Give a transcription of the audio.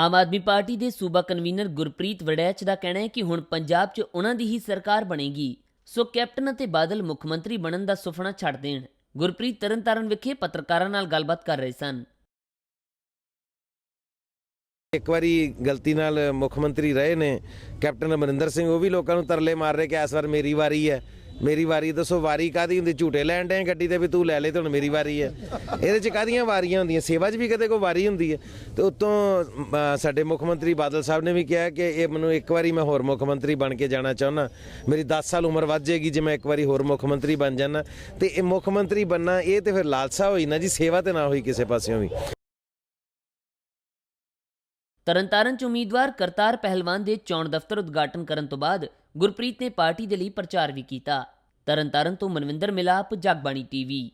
Aam Aadmi party ਦੇ ਸੂਬਾ convener Gurpreet Waraich ਦਾ ਕਹਿਣਾ ਹੈ ਕਿ ਹੁਣ ਪੰਜਾਬ 'ਚ ਉਹਨਾਂ ਦੀ ਹੀ ਸਰਕਾਰ ਬਣੇਗੀ। ਸੋ ਕੈਪਟਨ ਅਤੇ ਬਾਦਲ ਮੁੱਖ ਮੰਤਰੀ ਬਣਨ ਦਾ ਸੁਪਨਾ ਛੱਡ ਦੇਣ। ਗੁਰਪ੍ਰੀਤ ਤਰਨਤਾਰਨ ਵਿਖੇ ਪੱਤਰਕਾਰਾਂ ਨਾਲ ਗੱਲਬਾਤ ਕਰ ਰਹੇ ਸਨ। ਇੱਕ ਵਾਰੀ ਗਲਤੀ ਨਾਲ ਮੁੱਖ ਮੰਤਰੀ ਰਹੇ ਨੇ। ਕੈਪਟਨ ਅਮਰਿੰਦਰ ਸਿੰਘ ਉਹ ਵੀ ਲੋਕਾਂ ਨੂੰ ਤਰਲੇ ਮਾਰ ਰਹੇ ਕਿ ਇਸ ਵਾਰ ਮੇਰੀ ਵਾਰੀ ਹੈ। ਮੇਰੀ ਵਾਰੀ ਦੱਸੋ, ਵਾਰੀ ਕਾਦੀ ਹੁੰਦੀ? ਝੂਟੇ ਲੈਣ ਡੇ ਗੱਡੀ ਤੇ ਵੀ ਤੂੰ ਲੈ ਲੈ, ਤੇ ਹੁਣ ਮੇਰੀ ਵਾਰੀ ਹੈ ਇਹਦੇ ਚ ਕਾਦੀਆਂ ਵਾਰੀਆਂ ਹੁੰਦੀਆਂ? ਸੇਵਾ 'ਚ ਵੀ ਕਦੇ ਕੋਈ ਵਾਰੀ ਹੁੰਦੀ ਹੈ ਤੇ ਉਤੋਂ ਸਾਡੇ ਮੁੱਖ ਮੰਤਰੀ ਬਾਦਲ ਸਾਹਿਬ ਨੇ ਵੀ ਕਿਹਾ ਕਿ ਇਹ ਮੈਨੂੰ ਇੱਕ ਵਾਰੀ ਮੈਂ ਹੋਰ ਮੁੱਖ ਮੰਤਰੀ ਬਣ ਕੇ ਜਾਣਾ ਚਾਹੁੰਦਾ। ਮੇਰੀ 10 ਸਾਲ ਉਮਰ ਵੱਧ ਜਾਏਗੀ ਜੇ ਮੈਂ ਇੱਕ ਵਾਰੀ ਹੋਰ ਮੁੱਖ ਮੰਤਰੀ ਬਣ ਜਾਣਾ ਤੇ ਇਹ ਮੁੱਖ ਮੰਤਰੀ ਬੰਨਾ ਇਹ ਤੇ ਫਿਰ ਲਾਲਸਾ ਹੋਈ ਨਾ ਜੀ, ਸੇਵਾ ਤੇ ਨਾ ਹੋਈ ਕਿਸੇ ਪਾਸਿਓਂ ਵੀ। ਤਰਨਤਾਰਨ 'ਚ ਉਮੀਦਵਾਰ ਕਰਤਾਰ ਪਹਿਲਵਾਨ ਦੇ ਚੋਣ ਦਫ਼ਤਰ ਉਦਘਾਟਨ ਕਰਨ ਤੋਂ ਬਾਅਦ ਗੁਰਪ੍ਰੀਤ ਨੇ ਪਾਰਟੀ ਦੇ ਲਈ ਪ੍ਰਚਾਰ ਵੀ ਕੀਤਾ। ਤਰਨਤਾਰਨ ਤੋਂ ਮਨਵਿੰਦਰ ਮਿਲਾਪ ਜਗਬਾਣੀ ਟੀਵੀ।